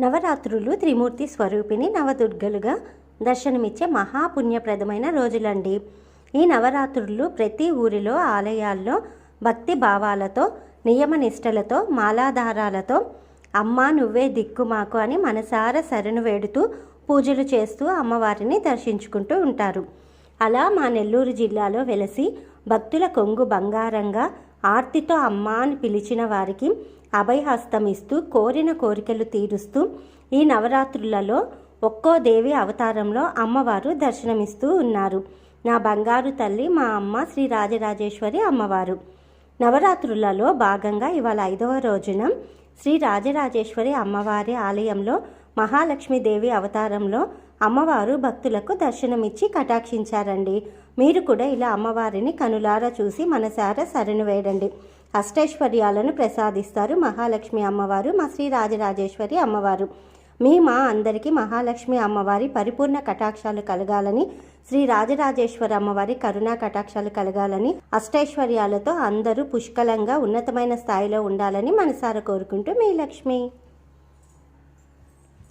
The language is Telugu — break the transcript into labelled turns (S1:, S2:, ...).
S1: నవరాత్రులు త్రిమూర్తి స్వరూపిణి నవదుర్గలుగా దర్శనమిచ్చే మహాపుణ్యప్రదమైన రోజులండి. ఈ నవరాత్రులు ప్రతి ఊరిలో ఆలయాల్లో భక్తి భావాలతో నియమనిష్టలతో మాలాధారాలతో అమ్మా నువ్వే దిక్కు మాకు అని మనసార శరణు వేడుతూ పూజలు చేస్తూ అమ్మవారిని దర్శించుకుంటూ ఉంటారు. అలా మా నెల్లూరు జిల్లాలో వెలసి భక్తుల కొంగు బంగారంగా ఆర్తితో అమ్మ అని పిలిచిన వారికి అభయహస్తం ఇస్తూ కోరిన కోరికలు తీరుస్తూ ఈ నవరాత్రులలో ఒక్కో దేవి అవతారంలో అమ్మవారు దర్శనమిస్తూ ఉన్నారు. నా బంగారు తల్లి మా అమ్మ శ్రీ రాజరాజేశ్వరి అమ్మవారు. నవరాత్రులలో భాగంగా ఇవాళ ఐదవ రోజున శ్రీ రాజరాజేశ్వరి అమ్మవారి ఆలయంలో మహాలక్ష్మీదేవి అవతారంలో అమ్మవారు భక్తులకు దర్శనమిచ్చి కటాక్షించారండి. మీరు కూడా ఇలా అమ్మవారిని కనులారా చూసి మనసారా సరణు వేయండి. అష్టైశ్వర్యాలను ప్రసాదిస్తారు మహాలక్ష్మి అమ్మవారు మా శ్రీ రాజరాజేశ్వరి అమ్మవారు. మీ మా అందరికీ మహాలక్ష్మి అమ్మవారి పరిపూర్ణ కటాక్షాలు కలగాలని శ్రీ రాజరాజేశ్వర అమ్మవారి కరుణా కటాక్షాలు కలగాలని అష్టైశ్వర్యాలతో అందరూ పుష్కలంగా ఉన్నతమైన స్థాయిలో ఉండాలని మనసారా కోరుకుంటూ మీ లక్ష్మి.